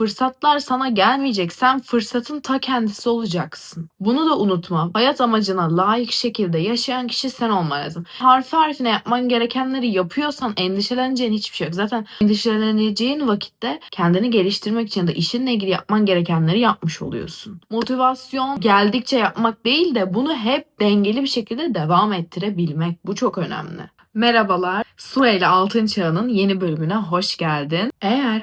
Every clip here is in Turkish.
Fırsatlar sana gelmeyecek. Sen fırsatın ta kendisi olacaksın. Bunu da unutma. Hayat amacına layık şekilde yaşayan kişi sen olman lazım. Harfi harfine yapman gerekenleri yapıyorsan endişeleneceğin hiçbir şey yok. Zaten endişeleneceğin vakitte kendini geliştirmek için da işinle ilgili yapman gerekenleri yapmış oluyorsun. Motivasyon geldikçe yapmak değil de bunu hep dengeli bir şekilde devam ettirebilmek. Bu çok önemli. Merhabalar. Su ile Altın Çağı'nın yeni bölümüne hoş geldin. Eğer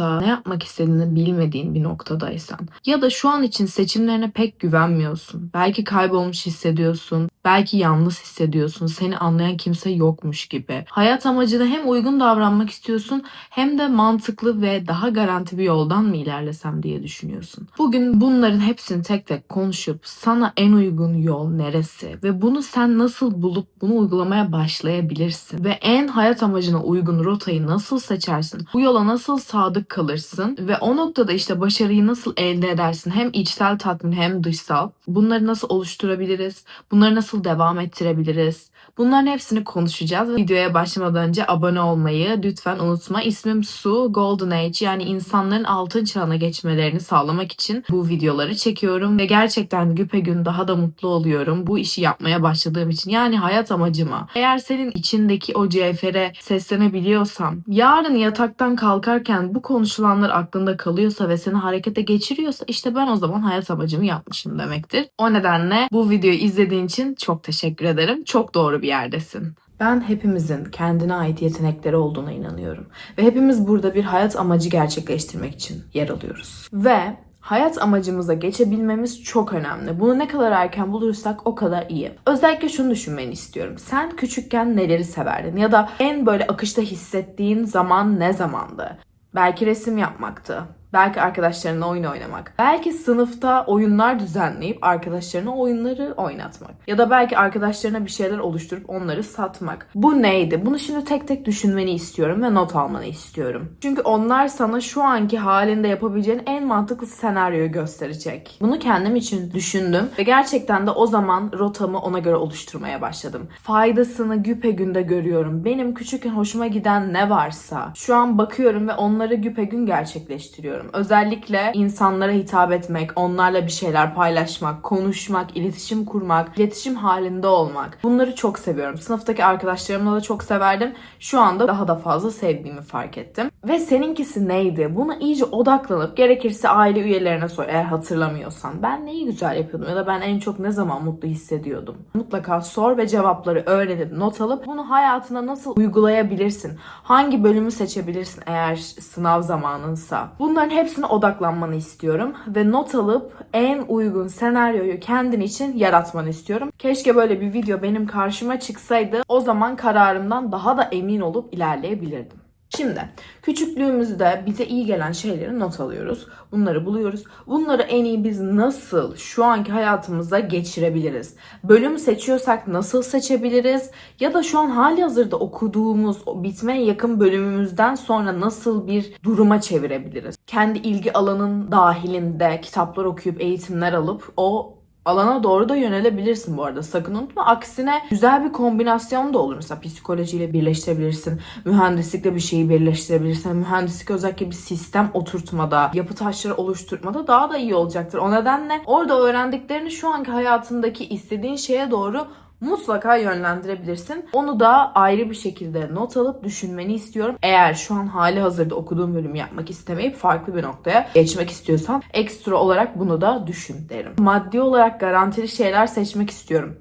hayatta ne yapmak istediğini bilmediğin bir noktadaysan ya da şu an için seçimlerine pek güvenmiyorsun. Belki kaybolmuş hissediyorsun. Belki yalnız hissediyorsun. Seni anlayan kimse yokmuş gibi. Hayat amacına hem uygun davranmak istiyorsun hem de mantıklı ve daha garanti bir yoldan mı ilerlesem diye düşünüyorsun. Bugün bunların hepsini tek tek konuşup sana en uygun yol neresi ve bunu sen nasıl bulup bunu uygulamaya başlayabilirsin ve en hayat amacına uygun rotayı nasıl seçersin? Bu yola nasıl sadık kalırsın ve o noktada işte başarıyı nasıl elde edersin? Hem içsel tatmin hem dışsal. Bunları nasıl oluşturabiliriz? Bunları nasıl devam ettirebiliriz? Bunların hepsini konuşacağız. Videoya başlamadan önce abone olmayı lütfen unutma. İsmim Su Golden Age yani insanların altın çağına geçmelerini sağlamak için bu videoları çekiyorum ve gerçekten güpegün daha da mutlu oluyorum bu işi yapmaya başladığım için. Yani hayat amacıma. Eğer senin içindeki o cevhere seslenebiliyorsam, yarın yataktan kalkarken bu konuşulanlar aklında kalıyorsa ve seni harekete geçiriyorsa işte ben o zaman hayat amacımı yapmışım demektir. O nedenle bu videoyu izlediğin için çok teşekkür ederim. Çok doğru bir yerdesin. Ben hepimizin kendine ait yetenekleri olduğuna inanıyorum. Ve hepimiz burada bir hayat amacı gerçekleştirmek için yer alıyoruz. Ve hayat amacımıza geçebilmemiz çok önemli. Bunu ne kadar erken bulursak o kadar iyi. Özellikle şunu düşünmeni istiyorum. Sen küçükken neleri severdin? Ya da en böyle akışta hissettiğin zaman ne zamandı? Belki resim yapmaktı. Belki arkadaşlarınla oyun oynamak. Belki sınıfta oyunlar düzenleyip arkadaşlarına oyunları oynatmak. Ya da belki arkadaşlarına bir şeyler oluşturup onları satmak. Bu neydi? Bunu şimdi tek tek düşünmeni istiyorum ve not almanı istiyorum. Çünkü onlar sana şu anki halinde yapabileceğin en mantıklı senaryoyu gösterecek. Bunu kendim için düşündüm ve gerçekten de o zaman rotamı ona göre oluşturmaya başladım. Faydasını güpe günde görüyorum. Benim küçükken hoşuma giden ne varsa şu an bakıyorum ve onları güpe gün gerçekleştiriyorum. Özellikle insanlara hitap etmek, onlarla bir şeyler paylaşmak, konuşmak, iletişim kurmak, iletişim halinde olmak. Bunları çok seviyorum. Sınıftaki arkadaşlarımla da çok severdim. Şu anda daha da fazla sevdiğimi fark ettim. Ve seninkisi neydi? Buna iyice odaklanıp gerekirse aile üyelerine sor eğer hatırlamıyorsan. Ben neyi güzel yapıyordum ya da ben en çok ne zaman mutlu hissediyordum? Mutlaka sor ve cevapları öğrenip not alıp bunu hayatına nasıl uygulayabilirsin? Hangi bölümü seçebilirsin eğer sınav zamanınsa? Bunların hepsine odaklanmanı istiyorum ve not alıp en uygun senaryoyu kendin için yaratmanı istiyorum. Keşke böyle bir video benim karşıma çıksaydı. O zaman kararımdan daha da emin olup ilerleyebilirdim. Şimdi küçüklüğümüzde bize iyi gelen şeyleri not alıyoruz. Bunları buluyoruz. Bunları en iyi biz nasıl şu anki hayatımıza geçirebiliriz? Bölüm seçiyorsak nasıl seçebiliriz? Ya da şu an hali hazırda okuduğumuz o bitmeye yakın bölümümüzden sonra nasıl bir duruma çevirebiliriz? Kendi ilgi alanın dahilinde kitaplar okuyup eğitimler alıp o alana doğru da yönelebilirsin bu arada. Sakın unutma. Aksine güzel bir kombinasyon da olur. Mesela psikolojiyle birleştirebilirsin. Mühendislikle bir şeyi birleştirebilirsin. Mühendislik özellikle bir sistem oturtmada, yapı taşları oluşturmada daha da iyi olacaktır. O nedenle orada öğrendiklerini şu anki hayatındaki istediğin şeye doğru mutlaka yönlendirebilirsin. Onu da ayrı bir şekilde not alıp düşünmeni istiyorum. Eğer şu an hali hazırda okuduğum bölümü yapmak istemeyip farklı bir noktaya geçmek istiyorsan ekstra olarak bunu da düşün derim. Maddi olarak garantili şeyler seçmek istiyorum.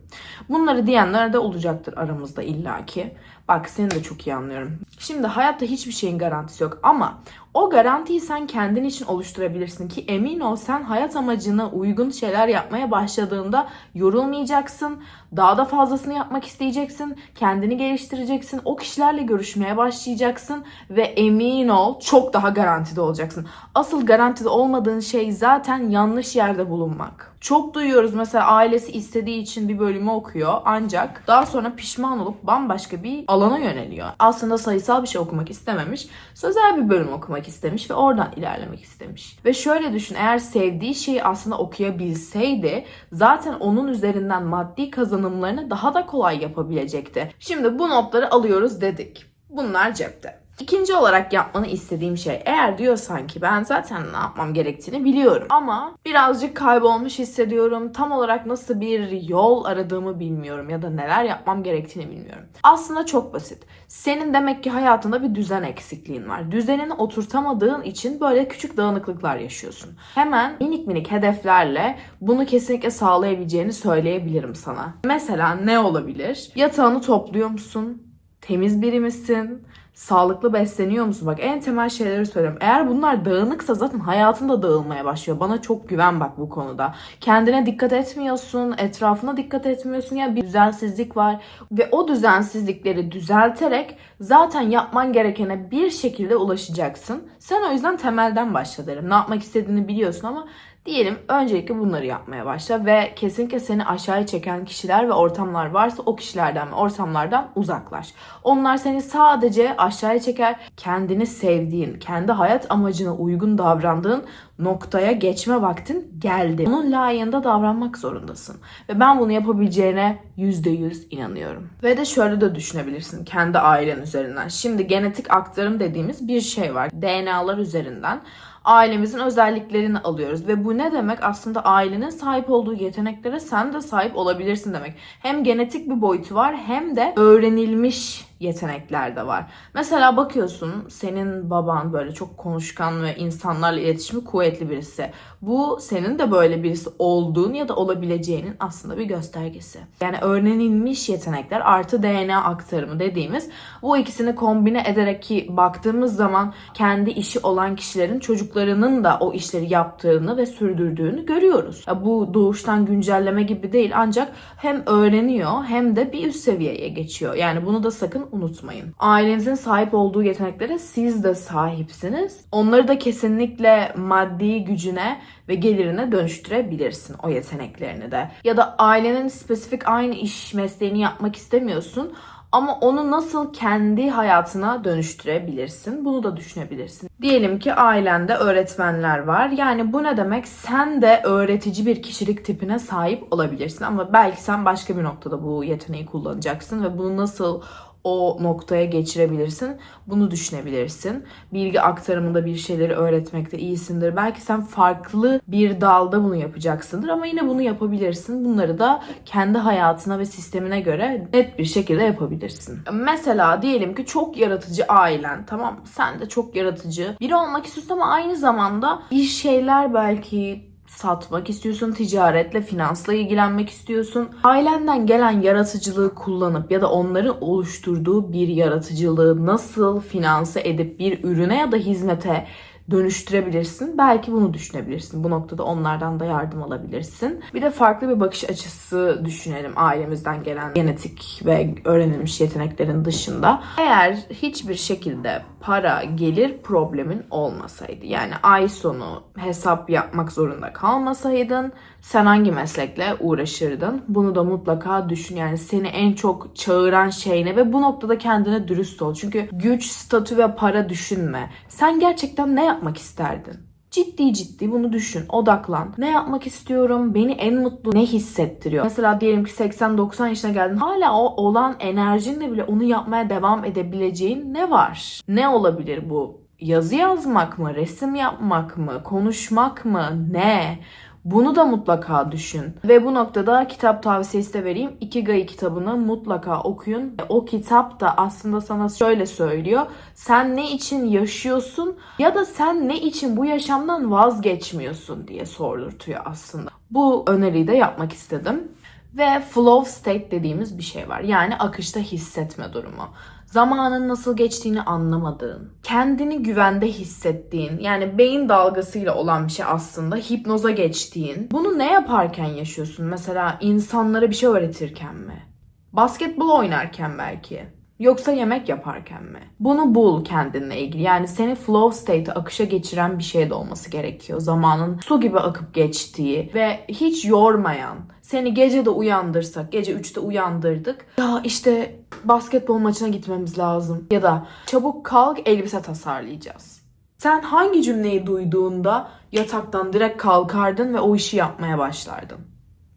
Bunları diyenler de olacaktır aramızda illaki. Bak seni de çok iyi anlıyorum. Şimdi hayatta hiçbir şeyin garantisi yok ama o garantiyi sen kendin için oluşturabilirsin ki emin ol sen hayat amacına uygun şeyler yapmaya başladığında yorulmayacaksın. Daha da fazlasını yapmak isteyeceksin. Kendini geliştireceksin. O kişilerle görüşmeye başlayacaksın ve emin ol çok daha garantide olacaksın. Asıl garantide olmadığın şey zaten yanlış yerde bulunmak. Çok duyuyoruz mesela ailesi istediği için bir bölümü okuyor ancak daha sonra pişman olup bambaşka bir alana yöneliyor. Aslında sayısal bir şey okumak istememiş, sözel bir bölüm okumak istemiş ve oradan ilerlemek istemiş. Ve şöyle düşün eğer sevdiği şeyi aslında okuyabilseydi zaten onun üzerinden maddi kazanımlarını daha da kolay yapabilecekti. Şimdi bu notları alıyoruz dedik. Bunlar cepte. İkinci olarak yapmanı istediğim şey eğer diyorsan ki ben zaten ne yapmam gerektiğini biliyorum ama birazcık kaybolmuş hissediyorum. Tam olarak nasıl bir yol aradığımı bilmiyorum ya da neler yapmam gerektiğini bilmiyorum. Aslında çok basit. Senin demek ki hayatında bir düzen eksikliğin var. Düzenini oturtamadığın için böyle küçük dağınıklıklar yaşıyorsun. Hemen minik minik hedeflerle bunu kesinlikle sağlayabileceğini söyleyebilirim sana. Mesela ne olabilir? Yatağını topluyor musun? Temiz biri misin? Sağlıklı besleniyor musun? Bak en temel şeyleri söylüyorum. Eğer bunlar dağınıksa zaten hayatın da dağılmaya başlıyor. Bana çok güven bak bu konuda. Kendine dikkat etmiyorsun, etrafına dikkat etmiyorsun. Yani bir düzensizlik var. Ve o düzensizlikleri düzelterek zaten yapman gerekene bir şekilde ulaşacaksın. Sen o yüzden temelden başla derim. Ne yapmak istediğini biliyorsun ama Diyelim öncelikle bunları yapmaya başla ve kesinlikle seni aşağıya çeken kişiler ve ortamlar varsa o kişilerden ve ortamlardan uzaklaş. Onlar seni sadece aşağıya çeker. Kendini sevdiğin, kendi hayat amacına uygun davrandığın noktaya geçme vaktin geldi. Bunun layığında davranmak zorundasın. Ve ben bunu yapabileceğine %100 inanıyorum. Ve de şöyle de düşünebilirsin kendi ailen üzerinden. Şimdi genetik aktarım dediğimiz bir şey var. DNA'lar üzerinden ailemizin özelliklerini alıyoruz ve bu ne demek? Aslında ailenin sahip olduğu yeteneklere sen de sahip olabilirsin demek. Hem genetik bir boyutu var hem de öğrenilmiş yetenekler de var. Mesela bakıyorsun senin baban böyle çok konuşkan ve insanlarla iletişimi kuvvetli birisi. Bu senin de böyle birisi olduğun ya da olabileceğinin aslında bir göstergesi. Yani öğrenilmiş yetenekler artı DNA aktarımı dediğimiz bu ikisini kombine ederek ki baktığımız zaman kendi işi olan kişilerin çocuklarının da o işleri yaptığını ve sürdürdüğünü görüyoruz. Bu doğuştan güncelleme gibi değil ancak hem öğreniyor hem de bir üst seviyeye geçiyor. Yani bunu da sakın unutmayın. Ailenizin sahip olduğu yeteneklere siz de sahipsiniz. Onları da kesinlikle maddi gücüne ve gelirine dönüştürebilirsin o yeteneklerini de. Ya da ailenin spesifik aynı iş mesleğini yapmak istemiyorsun ama onu nasıl kendi hayatına dönüştürebilirsin? Bunu da düşünebilirsin. Diyelim ki ailende öğretmenler var. Yani bu ne demek? Sen de öğretici bir kişilik tipine sahip olabilirsin ama belki sen başka bir noktada bu yeteneği kullanacaksın ve bunu nasıl o noktaya geçirebilirsin. Bunu düşünebilirsin. Bilgi aktarımında bir şeyleri öğretmekte iyisindir. Belki sen farklı bir dalda bunu yapacaksındır ama yine bunu yapabilirsin. Bunları da kendi hayatına ve sistemine göre net bir şekilde yapabilirsin. Mesela diyelim ki çok yaratıcı ailen tamam sen de çok yaratıcı biri olmak istiyorsun ama aynı zamanda bir şeyler belki satmak istiyorsun, ticaretle, finansla ilgilenmek istiyorsun. Ailenden gelen yaratıcılığı kullanıp ya da onların oluşturduğu bir yaratıcılığı nasıl finanse edip bir ürüne ya da hizmete dönüştürebilirsin. Belki bunu düşünebilirsin. Bu noktada onlardan da yardım alabilirsin. Bir de farklı bir bakış açısı düşünelim ailemizden gelen genetik ve öğrenilmiş yeteneklerin dışında. Eğer hiçbir şekilde para gelir problemin olmasaydı yani ay sonu hesap yapmak zorunda kalmasaydın sen hangi meslekle uğraşırdın? Bunu da mutlaka düşün. Yani seni en çok çağıran şey ne ve bu noktada kendine dürüst ol. Çünkü güç, statü ve para düşünme. Sen gerçekten ne yapmak isterdin? Ciddi ciddi bunu düşün, odaklan. Ne yapmak istiyorum? Beni en mutlu ne hissettiriyor? Mesela diyelim ki 80-90 yaşına geldin. Hala o olan enerjinle bile onu yapmaya devam edebileceğin ne var? Ne olabilir bu? Yazı yazmak mı? Resim yapmak mı? Konuşmak mı? Ne? Bunu da mutlaka düşün. Ve bu noktada kitap tavsiyesi de vereyim. Ikigai kitabını mutlaka okuyun. O kitap da aslında sana şöyle söylüyor. Sen ne için yaşıyorsun ya da sen ne için bu yaşamdan vazgeçmiyorsun diye sordurtuyor aslında. Bu öneriyi de yapmak istedim. Ve flow state dediğimiz bir şey var. Yani akışta hissetme durumu zamanın nasıl geçtiğini anlamadığın, kendini güvende hissettiğin, yani beyin dalgasıyla olan bir şey aslında hipnoza geçtiğin. Bunu ne yaparken yaşıyorsun? Mesela insanlara bir şey öğretirken mi? Basketbol oynarken belki. Yoksa yemek yaparken mi? Bunu bul kendinle ilgili. Yani seni flow state akışa geçiren bir şey de olması gerekiyor. Zamanın su gibi akıp geçtiği ve hiç yormayan. Seni gece de uyandırsak, gece 3'te uyandırdık. Ya işte basketbol maçına gitmemiz lazım. Ya da çabuk kalk elbise tasarlayacağız. Sen hangi cümleyi duyduğunda yataktan direkt kalkardın ve o işi yapmaya başlardın?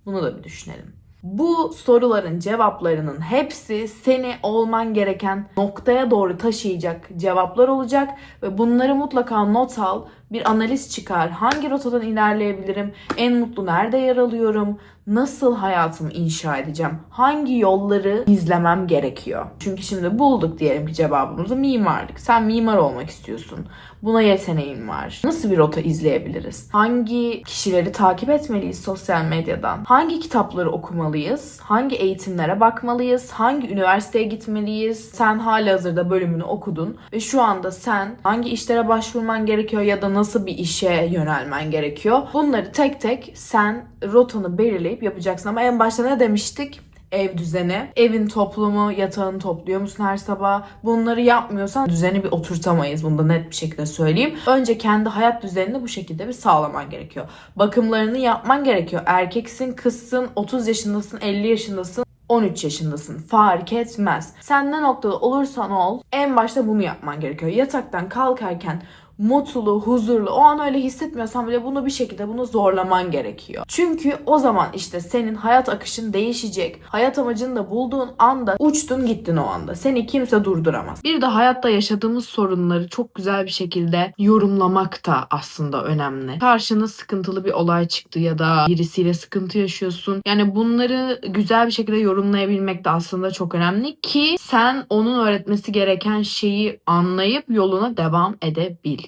Bunu da bir düşünelim. Bu soruların cevaplarının hepsi seni olman gereken noktaya doğru taşıyacak cevaplar olacak ve bunları mutlaka not al. Bir analiz çıkar. Hangi rotadan ilerleyebilirim? En mutlu nerede yer alıyorum? Nasıl hayatımı inşa edeceğim? Hangi yolları izlemem gerekiyor? Çünkü şimdi bulduk diyelim ki cevabımızı mimarlık. Sen mimar olmak istiyorsun. Buna yeteneğin var. Nasıl bir rota izleyebiliriz? Hangi kişileri takip etmeliyiz sosyal medyadan? Hangi kitapları okumalıyız? Hangi eğitimlere bakmalıyız? Hangi üniversiteye gitmeliyiz? Sen hala hazırda bölümünü okudun ve şu anda sen hangi işlere başvurman gerekiyor ya da nasıl bir işe yönelmen gerekiyor? Bunları tek tek sen rotanı belirleyip yapacaksın ama en başta ne demiştik? Ev düzeni. Evin toplumu, yatağını topluyor musun her sabah? Bunları yapmıyorsan düzeni bir oturtamayız. Bunu da net bir şekilde söyleyeyim. Önce kendi hayat düzenini bu şekilde bir sağlaman gerekiyor. Bakımlarını yapman gerekiyor. Erkeksin, kızsın, 30 yaşındasın, 50 yaşındasın. 13 yaşındasın. Fark etmez. Sen ne noktada olursan ol en başta bunu yapman gerekiyor. Yataktan kalkarken mutlu, huzurlu, o an öyle hissetmiyorsan bile bunu bir şekilde bunu zorlaman gerekiyor. Çünkü o zaman işte senin hayat akışın değişecek. Hayat amacını da bulduğun anda uçtun gittin o anda. Seni kimse durduramaz. Bir de hayatta yaşadığımız sorunları çok güzel bir şekilde yorumlamak da aslında önemli. Karşına sıkıntılı bir olay çıktı ya da birisiyle sıkıntı yaşıyorsun. Yani bunları güzel bir şekilde yorumlayabilmek de aslında çok önemli ki sen onun öğretmesi gereken şeyi anlayıp yoluna devam edebil.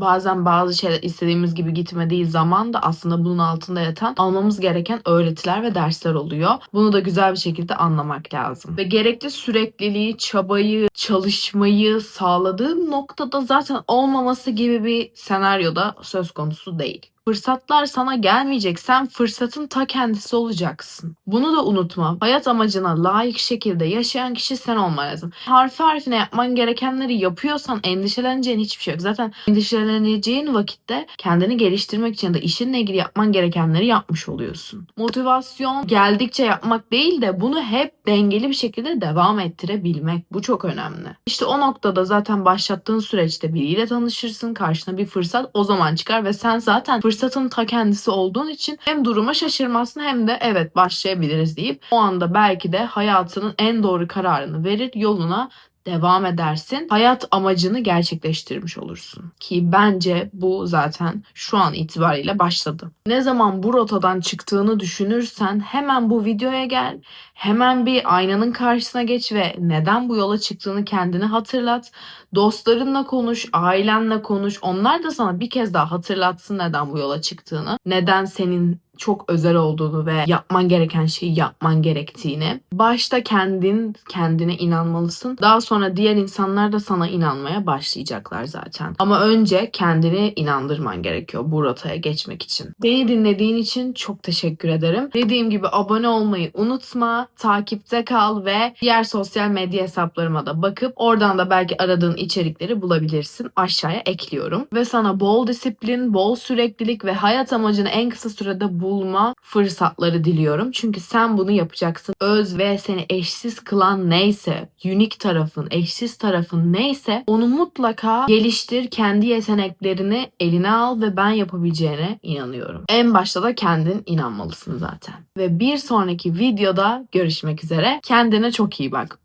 Bazen bazı şeyler istediğimiz gibi gitmediği zaman da aslında bunun altında yatan almamız gereken öğretiler ve dersler oluyor. Bunu da güzel bir şekilde anlamak lazım. Ve gerekli sürekliliği, çabayı, çalışmayı sağladığın noktada zaten olmaması gibi bir senaryoda söz konusu değil. Fırsatlar sana gelmeyecek. Sen fırsatın ta kendisi olacaksın. Bunu da unutma. Hayat amacına layık şekilde yaşayan kişi sen olman lazım. Harfi harfine yapman gerekenleri yapıyorsan endişeleneceğin hiçbir şey yok. Zaten endişeleneceğin vakitte kendini geliştirmek için de işinle ilgili yapman gerekenleri yapmış oluyorsun. Motivasyon geldikçe yapmak değil de bunu hep dengeli bir şekilde devam ettirebilmek. Bu çok önemli. İşte o noktada zaten başlattığın süreçte biriyle tanışırsın. Karşına bir fırsat o zaman çıkar ve sen zaten fırsatın ta kendisi olduğun için hem duruma şaşırmazsın hem de evet başlayabiliriz deyip o anda belki de hayatının en doğru kararını verir yoluna devam edersin. Hayat amacını gerçekleştirmiş olursun. Ki bence bu zaten şu an itibariyle başladı. Ne zaman bu rotadan çıktığını düşünürsen hemen bu videoya gel. Hemen bir aynanın karşısına geç ve neden bu yola çıktığını kendine hatırlat. Dostlarınla konuş, ailenle konuş. Onlar da sana bir kez daha hatırlatsın neden bu yola çıktığını. Neden senin çok özel olduğunu ve yapman gereken şeyi yapman gerektiğini. Başta kendin kendine inanmalısın. Daha sonra diğer insanlar da sana inanmaya başlayacaklar zaten. Ama önce kendini inandırman gerekiyor bu rotaya geçmek için. Beni dinlediğin için çok teşekkür ederim. Dediğim gibi abone olmayı unutma, takipte kal ve diğer sosyal medya hesaplarıma da bakıp oradan da belki aradığın içerikleri bulabilirsin. Aşağıya ekliyorum. Ve sana bol disiplin, bol süreklilik ve hayat amacını en kısa sürede bulma fırsatları diliyorum. Çünkü sen bunu yapacaksın. Öz ve seni eşsiz kılan neyse, unik tarafın, eşsiz tarafın neyse onu mutlaka geliştir. Kendi yeteneklerini eline al ve ben yapabileceğine inanıyorum. En başta da kendin inanmalısın zaten. Ve bir sonraki videoda görüşmek üzere. Kendine çok iyi bak.